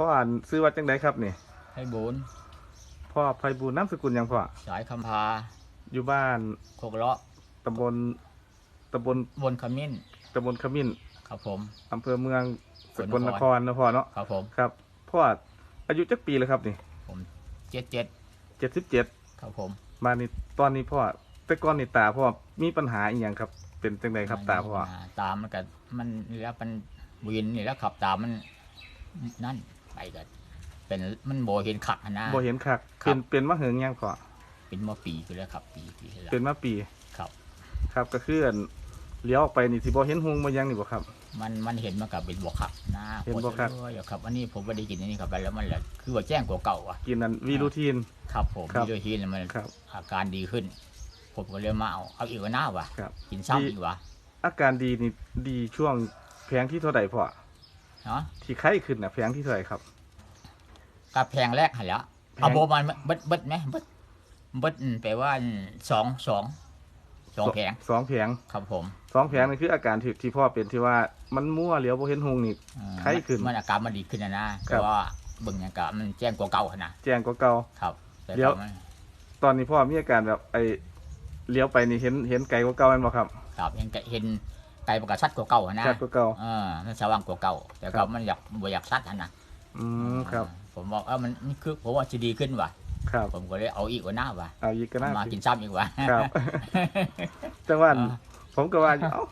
พ่ออ่านซื้อว่าจังไดครับนี่ให้บุญพ่อไพบูลย์นามสกุลหยังพ่อสายคำพาอยู่บ้านโคกเลาะตำบลตำบลบนขมิ้นตำบลขมิ้นครับผม อำเภอเมืองสสกกลลนนคครรนะพ่อเนาะครับผม ครับพ่ออายุจักปีแล้วครับนี่ผมเจ็ดเจ็ดเจ็ดสิบเจ็ดครับผมมานี่ตอนนี้พ่อแต่ก่อนนี่ตาพ่อมีปัญหาอีกอย่างครับ เป็นจังไดครับตาพ่อตามมันก็มันนี่แล้วมันวินนี่แล้วขับตามมันนั่น ไปกันเป็นมันโบเห็นขักอะนะ บ่เห็นคักครัเป็บ นเป็นมะเหิงยังพ่อเป็นมาปีไปแล้วครับ ปีปีที่แล้วเป็นมาปีครับ ครับก็คืออันเลี้ยวออกไปนี่สิบ่เห็นหุงบ่ยังนี่บ่ครับ มันมันเห็นมันกับเป็นบวกขับนะเห็นบ่ครับโอ้ยครับอันนี้ผมไม่ได้กินอันนี้ครับไปแล้วมันแหละคือว่าแจ้งกว่าเก่าอะ กินอันวีรูทีน ครับผมครับ มีด้วยทีแล้วมันครับ อาการดีขึ้น ผมก็เลยมาเอาเอาอีกว่าหน้าวะครับกินซ้ำอีกวะอาการดีนี่ดีช่วงแพงที่เท่าใดพ่อเนาะที่ไข้ขึ้นน่ะแพงที่เท่าไหร่ครับ กับแพงแรกหันแล้วแพงเอาโบมันเบิดเบิดไหมเบิดเบิดแปลว่าสองสองสองแพงสองแผงครับผมสองแผงนี่คืออาการที่ที่พ่อเป็นที่ว่ามันมั่วเลี้ยวบ่เห็นหุงนี่เอ่อไข้ขึ้นมันอาการมันดีขึ้นนะนะครัแต่บว่าเบิ่งอย่างกับมันแจ้งกว่าเก่าหั่นนะแจ้งกว่าเก่าครับแต่เดี๋ยวก็มันตอนนี้พ่อมีอาการแบบไอเลี้ยวไปนี่เห็นเห็นไกลกว่าเก่าแม่นบ่ครับครับเห็นเห็นไกลประกาศชัดกว่าเก่าหั่นนะชัดกว่าเก่าเออมันสว่างกว่าเก่าแต่ครัก็บมันอยากบ่อยากชัดหั่นนะอืมครับ ผมบอกเออมันมันคือผมว่าจะดีขึ้นว่ะ ครับ ผมก็เลยเอาอีกว่าหน้าว่ะเอาอีกก็น่ามาสิกินซ้ำอีกว่ะ ครับ จังหว่าอ่า ผมก็ว่าอยู่เอ้า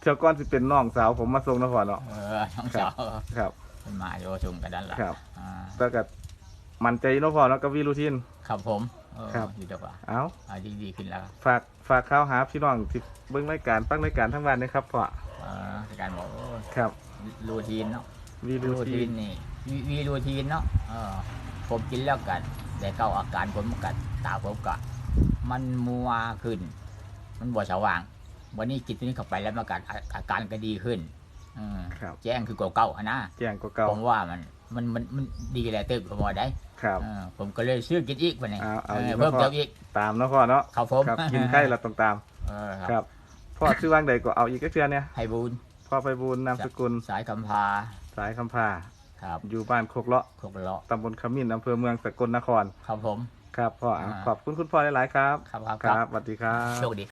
เที่ยวก่อนสิเป็นน้องสาวผมมาส่งนะพ่อเนาะเออน้องสาวครับ มันมาโยชมกันนั่นแหละครับ อ่าแต่ก็มั่นใจเนาะพ่อเนาะกับวีรูทีนครับผมเออครับดีดีกว่าเอ้า อ่าดีดีขึ้นแล้วฝากฝากข่าวหาพี่น้องที่เบิ่งรายการฟังรายการทั้งวันนะครับพ่อเออในการบอกโอ้ยครับ รูทีนเนาะวีรูรูทีทีนนนี่ วีวีรูทีนเนาะเออผมกินแล้วกันแต่เก้าอาการผมกัดตาผมกัมันมัวขึ้น มันบ่สว่าง วันนี้กินตัวนี้เข้าไปแล้วมันกัดอาอาการก็ดีขึ้นอืมครับ แจ้งคือกว่าเก่าอะนะแจ้งกว่าเก่าผมว่ามันมันมันมันดีแล้วเติบผมว่าได้ครับเออผมก็เลยซื้อกินอีกวันนี้เอาเอาเอออีกเพิ่มแล้วพอเติมอีกตามเนาะพ่อเนาะครับผมครับกินใกล้เราต้องตามเออคครับรับพ่อชื่อว่างใดก็เอาอีกก็เทื่อเนี่ยไฮบูลพ่อไปบูลย์นามสกุลสายคำพาสายคำพา ครับอยู่บ้านโคกเลาะโคกเลาะตำบลขมิ้นอำเภอเมืองสกลนคร ครับผม ครับพ่ออะอ่า ขอบคุณคุณพ่อหลายๆครับ ครับครับครับสวัสดีครับ โชคดี